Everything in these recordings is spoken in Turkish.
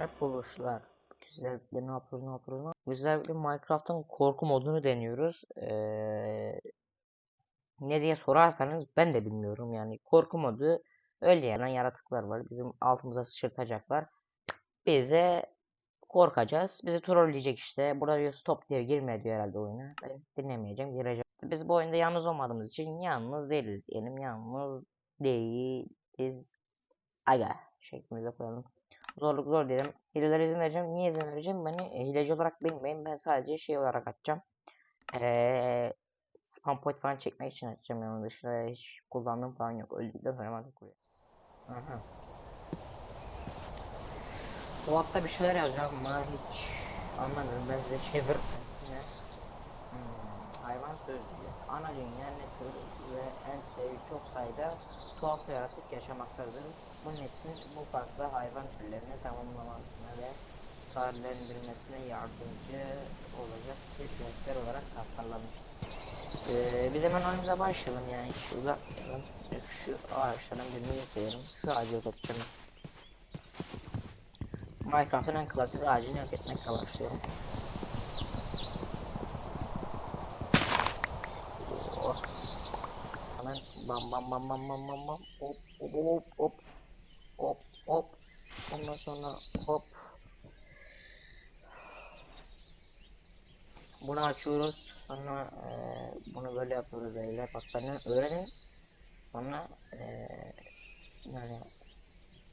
Arkadaşlar güzellikle ne yapıyoruz ne yapıyoruz ne? Güzellikle Minecraft'ın korku modunu deniyoruz. Ee, ne diye sorarsanız ben de bilmiyorum yani korku modu öyle yani yaratıklar var bizim altımıza sıçırtacaklar. Biz de korkacağız. Bizi trolleyecek işte. Burada diyor stop diyor girme diyor herhalde oyuna. Ben dinlemeyeceğim gireceğim. Biz bu oyunda yalnız olmadığımız için yalnız değiliz diyelim. Yalnız değiliz. Aga şeklimize koyalım. Zorluk zor dedim. Hilelere izin vereceğim. Niye izin vereceğim? Beni e, hileci olarak bilmeyin. Ben sadece şey olarak açacağım. Eee spam point falan çekmek için açacağım. Yani dışında hiç kullandığım falan yok. Öldükten sonra hemen kuruyor. Aha. Bir şeyler yazacağım ama hiç anlamıyorum. Ben size çevir. Yine. Hmm, hayvan sözcüğü. Ana dünya ne ve en çok sayıda tuhaf yaratık yaşamaktadır. Bu neslin bu farklı hayvan türlerini tamamlamasına ve tarihlendirmesine yardımcı olacak bir göster olarak tasarlanmıştır. Ee, biz hemen oyunumuza başlayalım yani hiç uzatmayalım. Şu ağaçların birini yıkayalım. Şu ağacı yok edeceğim. Minecraft'ın en klasik ağacını yok etmekle başlıyorum. Oh. Hemen bam bam bam bam bam bam bam. Hop hop hop hop. Hop hop. Ondan sonra hop. Bunu açıyoruz. Sonra eee, bunu böyle yapıyoruz. Böyle bak benden öğrenin sonra eee, yani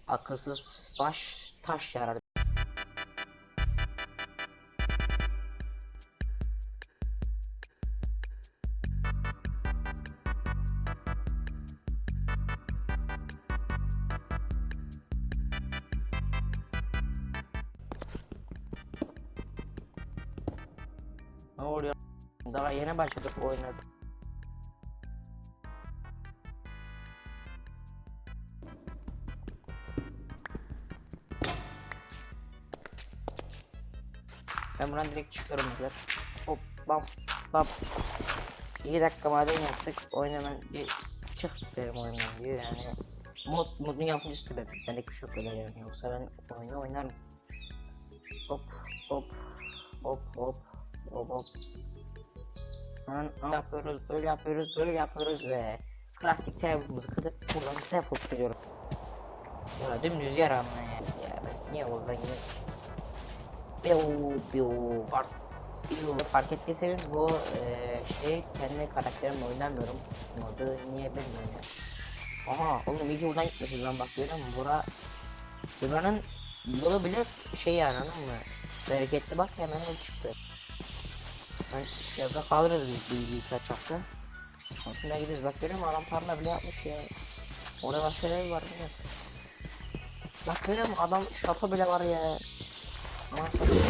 akılsız baş taş yarar Ne oluyor? Daha yeni başladık oyuna. Ben buradan direkt çıkıyorum beyler. Hop bam bam. 2 dakika maden yaptık. Oyun hemen bir çık derim oyundan diyor yani. Mod, modun yapımcısı tabii. Bendeki bir şey yok öyle yani. Yoksa ben oyunu oynarım. Hop hop hop hop Hemen öyle yapıyoruz, öyle yapıyoruz, öyle yapıyoruz ve crafting table'ımızı kırıp buradan defol gidiyorum. Ya dümdüz yer ama ya. ben niye orada yine Biu biu fark biu fark ettiyseniz bu eee şey kendi karakterimle oynamıyorum modu niye bilmiyorum. Aha oğlum iyi ki buradan gitmişiz lan bak görüyor? Bura Buranın yolu bile şey yani anladın mı? Bereketli bak hemen çıktı. Ben şurada kalırız biz birkaç hafta. Sonra gideriz bak görüyor musun? Adam tarla bile yapmış ya. Orada başka ev var değil mi? Bak görüyor musun? Adam şato bile var ya. Aman satayım.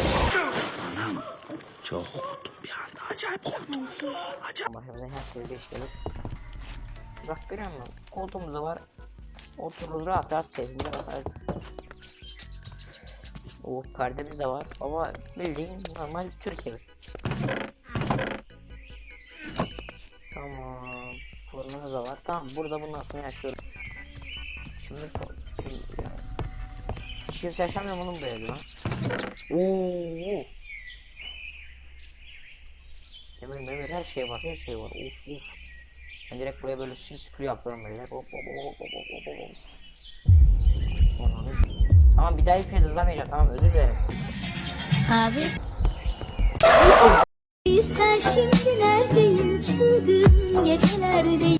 Çok korktum bir anda. Acayip korktum. Acayip. Başımıza her türlü iş gelir. Bak görüyor musun? Koltuğumuz var. Otururuz rahat rahat keyfimize bakarız. O perdemiz de var ama bildiğin normal Türk evi. Tamam. Fırınımız da var. Tamam burada bundan sonra yaşıyorum. Şimdi hiç kimse yaşamıyor mu oğlum bu evde lan? Oo. Demir memir her şey var her şey var uf uf Ben direkt buraya böyle sil süpürü yapıyorum böyle hop hop hop hop hop hop hop hop Ananı- Tamam bir daha hiçbir şey hızlamayacağım tamam özür dilerim. Abi. Sen şimdi neredeyim çılgın gecelerdeyim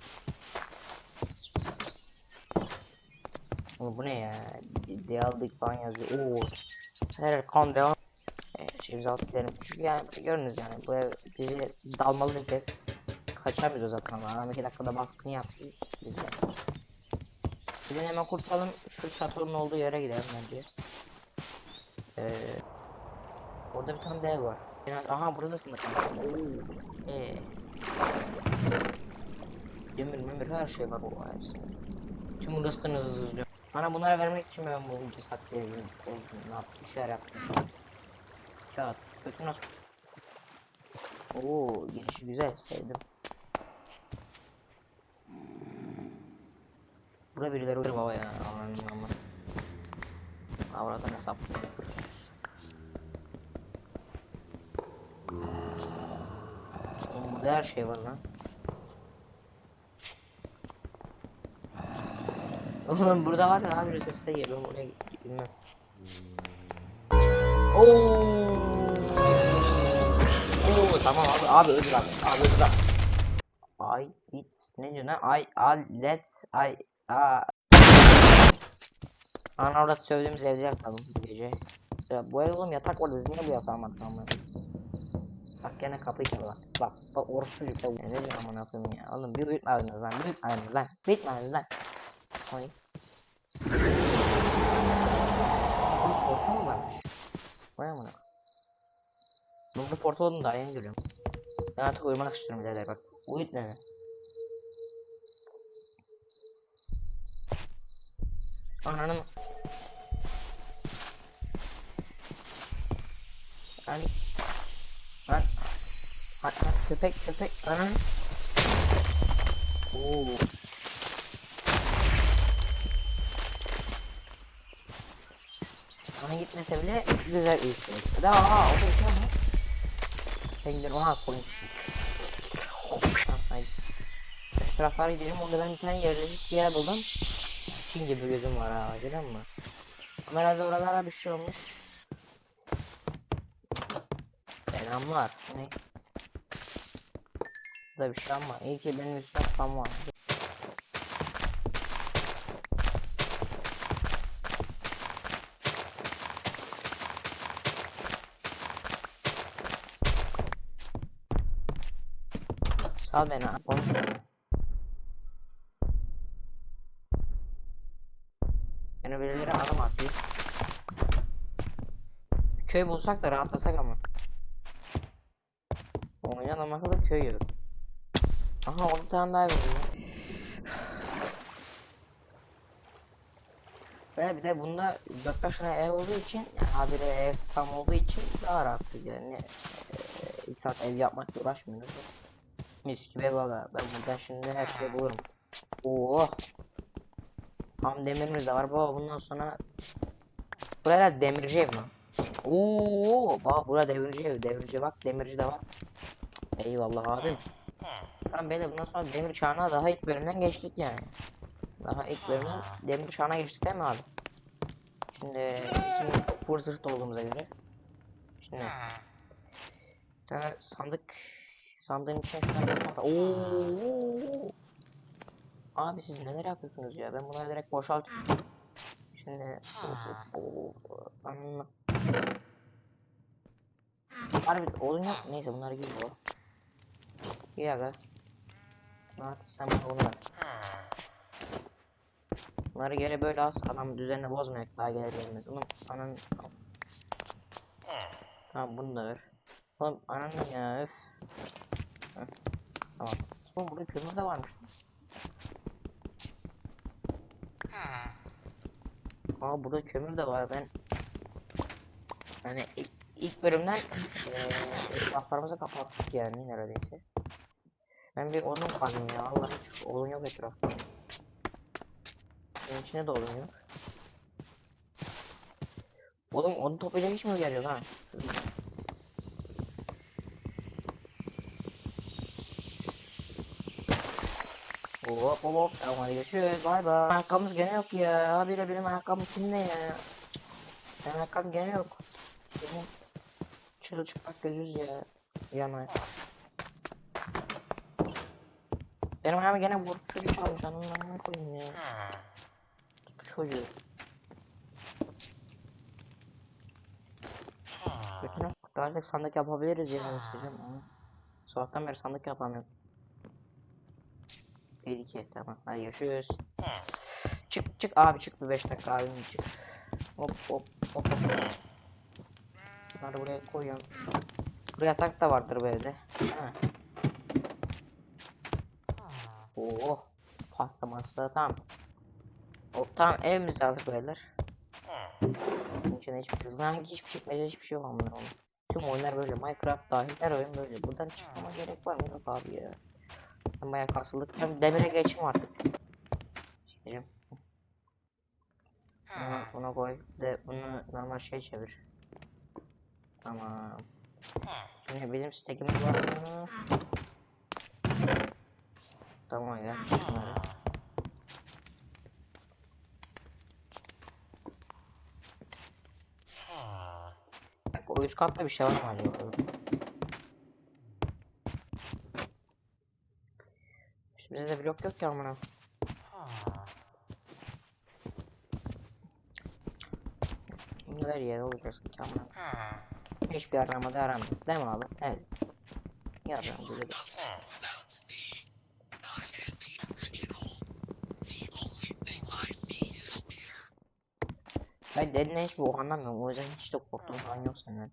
Oğlum bu ne ya? D aldık falan yazıyor. Ooo Her kan devam. Evet şey imza derim. Çünkü yani görünüz yani bu ev bizi dalmalı bir Kaçamıyoruz zaten ama adam iki dakikada baskını yaptıyız biz de Gidin hemen kurtulalım şu şatonun olduğu yere gidelim bence Ee, Orada bir tane dev var. Biraz, aha burada da sınır. Ee, Demir memir her şey var o hepsi. Tüm uğraşlarınızı hızlıyor Bana bunları vermek için ben bu cesaret gezdim bozdum ne yaptım bir şeyler yaptım şu Kağıt kötü nasıl Oo girişi güzel sevdim Burada birileri olur baba ya. Aman aman. Avradan hesap. Oğlum burada her şey var lan. Oğlum burada var ya abi ses de geliyor oraya bilmem. Oo. Oo tamam abi abi öldür abi. Abi öldür. I it ne diyor lan? I I let I a Ana orada sövdüğümüz evde yakalım bu gece. Ya bu ev oğlum yatak biz niye bu yatağı almadık koyayım? Bak gene kapıyı çalıyor bak. Bak orası çocuk da ne diyor amına koyayım ya. Oğlum bir uyutmadınız lan uyutmadınız lan uyutmadınız lan. Oy. Oğlum portal mı varmış? Vay amına. Ben bu portal olduğunu daha yeni görüyorum. Ben artık uyumak istiyorum birader bak. Uyut beni. Ananı mı? Lan. Lan. Lan köpek köpek ananı. Oo. Ona gitmese bile güzel iyisin. Daha o da şey ama. Ben gidelim ona koyayım. Haydi. Şu taraflara gidelim. Orada ben bir tane yerleşik bir yer buldum. Çin gibi gözüm var ha. Görüyor musun? Ama herhalde oralara bir şey olmuş. Selamlar. Ne? Burada bir şey ama iyi ki benim üstüme spam var. Sal beni ha. Konuşma. Yani birileri adım atıyor. Köy bulsak da rahatlasak ama. Oynayan akıllı köy yok. Aha orada bir tane daha var. Ve bir de bunda 4-5 tane ev olduğu için habire ev spam olduğu için daha rahatsız yani. Ee, ilk saat ev yapmakla uğraşmıyoruz. Mis gibi valla. Ben buradan şimdi her şeyi bulurum. Oo. Tam demirimiz de var baba bundan sonra Buraya demirci ev mi? Oo, bak burada demirci ev, demirci bak, demirci de var. Eyvallah abim. Tamam beyler bundan sonra demir çağına daha ilk bölümden geçtik yani. Daha ilk bölümden demir çağına geçtik değil mi abi? Şimdi şimdi pur zırh olduğumuza göre. Şimdi bir tane sandık sandığın içine şuna bakma. Oo. Abi siz neler yapıyorsunuz ya? Ben bunları direkt boşaltıyorum. Şimdi Oo, anla. Harbi odun yok. Neyse bunları giy bu. İyi aga. Artık sen ver. Bunları geri böyle az adam düzenini bozmayak daha gelir gelmez. Oğlum anan Tamam bunu da ver. Oğlum anan ya öf. Tamam. Oğlum burada kömür de varmış. Aa burada kömür de var ben. Yani ilk, ilk bölümden eee etraflarımızı kapattık yani neredeyse. Ben bir odun kazdım ya Allah hiç odun yok etrafta. Benim içine de odun yok. Oğlum odun toplayacak hiç mi geliyor lan? Hop hop hop tamam hadi görüşürüz bay bay. Ayakkabımız gene yok ya. Habire benim ayakkabım kimde ya? Benim ayakkabım gene yok. Benim çırılçıplak gözüz ya. Yana. Benim ayağımı gene vurup çocuk çalmış anlamına koyayım ya. Çocuğu. Bütün artık sandık yapabiliriz ya. Söyleyeyim ama. Sabahtan beri sandık yapamıyorum. 1 2 tamam hadi görüşürüz. Çık çık abi çık bir 5 dakika abim çık. Hop hop hop hop. Bunları buraya koyuyorum. Buraya yatak da vardır bu evde. Ha. Oo, pasta masa tamam. O tamam evimiz hazır beyler. İçinde hiçbir şey yok. Hangi hiçbir şey hiçbir şey amına oğlum. Tüm oyunlar böyle Minecraft dahil her oyun böyle. Buradan çıkmama gerek var mı yok abi ya. Ben bayağı kasıldık. Hem demire geçim artık. Bunu, bunu koy. De bunu normal şey çevir. Tamam. Şimdi bizim stekimiz var mı? Tamam. Şunları. Bak o üst katta bir şey var mı acaba? Şimdi bizde de blok yok ki amına. Ver ya olacağız ki amına. Hiçbir aramada aramadık değil mi abi? Evet. Yardım güzel. Ben dediğinden hiçbir bok anlamıyorum. O yüzden hiç de korktum falan yok senden.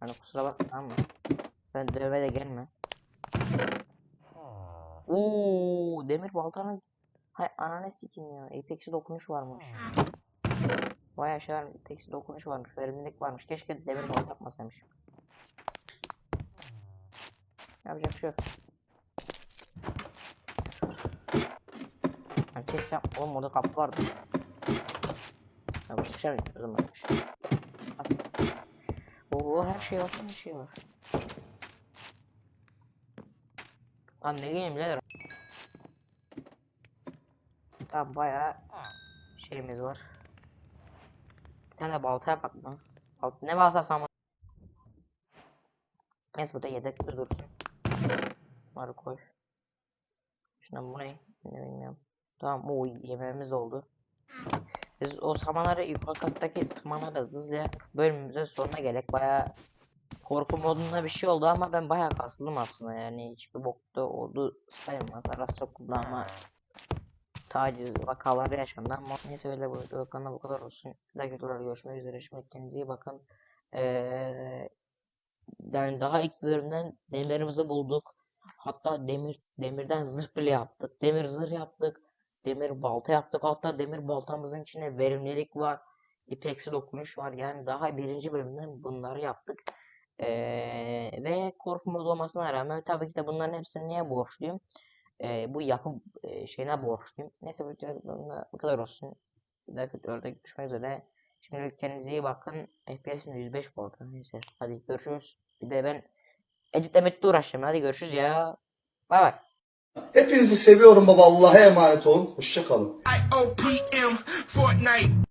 Hani kusura bakma tamam mı? Ben dövme de gelme. Oo, demir baltanın Hay ananı sikim ya. Apex'i dokunuş varmış. Vay aşağı Apex'i dokunuş varmış. Verimlilik varmış. Keşke demir balta yapmasaymışım. Yapacak bir şey yok. Yani keşke oğlum orada kapı vardı. Ya bu çıkışa o zaman. Oo her şey var her şey var. Lan ne diyeyim birader. Tamam bayağı şeyimiz var. Bir tane balta yapak mı? Balta, ne baltası ama? Neyse burada yedekte dursun. Bunları koy. Şuna bu ne? Ne bilmiyorum. Tamam o yemeğimiz oldu. Biz o samanları yukarı kattaki samanları hızlayarak bölümümüzün sonuna gelek bayağı korku modunda bir şey oldu ama ben bayağı kasıldım aslında yani hiçbir bokta oldu sayılmaz ara sıra kullanma taciz vakaları yaşandı ama neyse öyle bu videolarına bu kadar olsun. Bir dahaki videolarda görüşmek üzere. Şimdi kendinize iyi bakın. Ee, yani daha ilk bölümden demirimizi bulduk. Hatta demir demirden zırh bile yaptık. Demir zırh yaptık. Demir balta yaptık. Hatta demir baltamızın içine verimlilik var. İpeksi dokunuş var. Yani daha birinci bölümden bunları yaptık. Ee, ve korku modu olmasına rağmen tabii ki de bunların hepsini niye borçluyum? Ee, bu yapı e, şeyine borçluyum. Neyse bu videoda bu kadar olsun. Bir dahaki videoda görüşmek üzere. Şimdilik kendinize iyi bakın. FPS'im 105 bu arada. Neyse hadi görüşürüz. Bir de ben editlemekle uğraşacağım. Hadi görüşürüz ya. Bay bay. Hepinizi seviyorum baba. Allah'a emanet olun. Hoşça kalın. IOPM Fortnite.